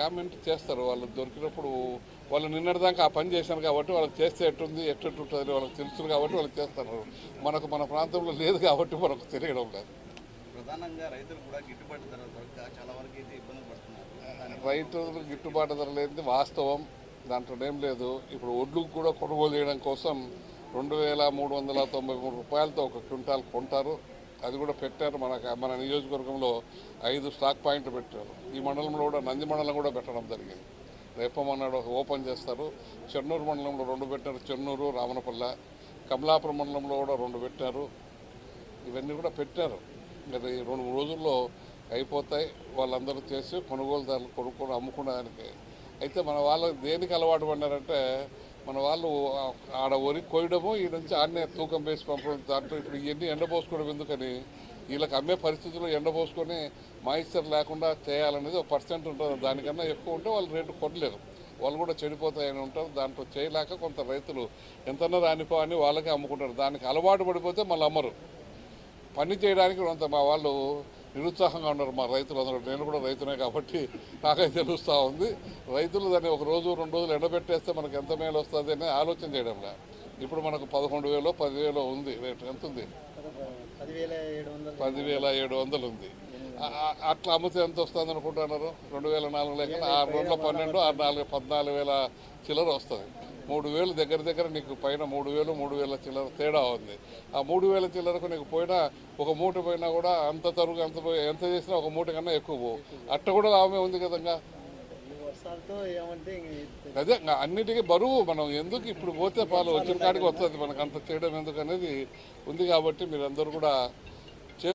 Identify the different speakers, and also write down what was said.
Speaker 1: Comment చేస్తారు. వాళ్ళు దొరికినప్పుడు వాళ్ళు నిన్నటిదాకా ఆ పని చేశారు కాబట్టి వాళ్ళకి చేస్తే ఎట్టుంది ఎట్టుంటుంది వాళ్ళకి తెలుసు కాబట్టి వాళ్ళు చేస్తారు. మనకు మన ప్రాంతంలో లేదు కాబట్టి మనకు తెలియడం లేదు.
Speaker 2: ప్రధానంగా రైతులు కూడా గిట్టుబాటు ధర దొరక్క చాలా వరకు అయితే ఇబ్బందులు పడుతున్నారు. దాని
Speaker 1: రైతులకు గిట్టుబాటు ధర లేనిది వాస్తవం. దాంట్లో ఏం లేదు. ఇప్పుడు ఒడ్లు కూడా కొనుగోలు చేయడం కోసం రెండు వేల మూడు వందల తొంభై మూడు రూపాయలతో ఒక క్వింటాల్ కొంటారు. అది కూడా పెట్టారు మన మన నియోజకవర్గంలో ఐదు స్టాక్ పాయింట్లు పెట్టారు. ఈ మండలంలో కూడా నంది మండలం కూడా పెట్టడం జరిగింది. రేపమన్నాడు ఓపెన్ చేస్తారు. చెన్నూరు మండలంలో రెండు పెట్టారు. చెన్నూరు రామనపల్లె కమలాపురం మండలంలో కూడా రెండు పెట్టారు. ఇవన్నీ కూడా పెట్టారు. మరి ఈ రెండు మూడు రోజుల్లో అయిపోతాయి. వాళ్ళందరూ చేసి కొనుగోలుదారులు కొనుక్కొని అమ్ముకునేదానికి. అయితే మన వాళ్ళు దేనికి అలవాటు పడినారంటే మన వాళ్ళు ఆడ వరి కోయడము ఈ నుంచి ఆడనే తూకం వేసి పంపడం దాంట్లో ఇప్పుడు ఇవన్నీ ఎండబోసుకోవడం ఎందుకని? వీళ్ళకి అమ్మే పరిస్థితుల్లో ఎండబోసుకొని మాయిశ్చర్ లేకుండా చేయాలనేది ఒక పర్సెంట్ ఉంటుంది. దానికన్నా ఎక్కువ ఉంటే వాళ్ళు రేటు కొనలేరు వాళ్ళు కూడా చెడిపోతాయని ఉంటారు. దాంట్లో చేయలేక కొంత రైతులు ఎంతన్నా రానిపో అని వాళ్ళకే అమ్ముకుంటారు. దానికి అలవాటు పడిపోతే మళ్ళీ అమ్మరు. పని చేయడానికి కొంత మా వాళ్ళు నిరుత్సాహంగా ఉన్నారు మా రైతులు అందరూ నేను కూడా రైతునే కాబట్టి నాకైతే తెలుస్తూ ఉంది. రైతులు దాన్ని ఒక రోజు రెండు రోజులు ఎండబెట్టేస్తే మనకు ఎంత మేలు వస్తుంది అని ఆలోచన చేయడంలే ఇప్పుడు మనకు పదకొండు వేలు పదివేలు ఉంది రేటు. ఎంత ఉంది?
Speaker 3: పదివేల ఏడు వందలు
Speaker 1: ఉంది. అట్లా అమ్మితే ఎంత వస్తుంది అనుకుంటున్నారు? రెండు వేల నాలుగు లెక్కన ఆరు రోజుల పన్నెండు ఆరు నాలుగు పద్నాలుగు వేల చిల్లర వస్తుంది. మూడు వేలు దగ్గర దగ్గర నీకు పైన మూడు వేలు మూడు వేల చిల్లర తేడా ఉంది. ఆ మూడు వేల చిల్లరకు నీకు పోయినా ఒక మూట పోయినా కూడా అంత తరుగు ఎంత పోయి- ఎంత చేసినా ఒక మూట కన్నా ఎక్కువ పోవు అట్ట కూడా లాభమే ఉంది
Speaker 3: ఇంక
Speaker 1: అదే అన్నిటికీ బరువు మనం ఎందుకు ఇప్పుడు పోతే పాలు వచ్చిన కాడికి వస్తుంది మనకు అంత చేయడం ఎందుకు అనేది ఉంది కాబట్టి మీరందరూ కూడా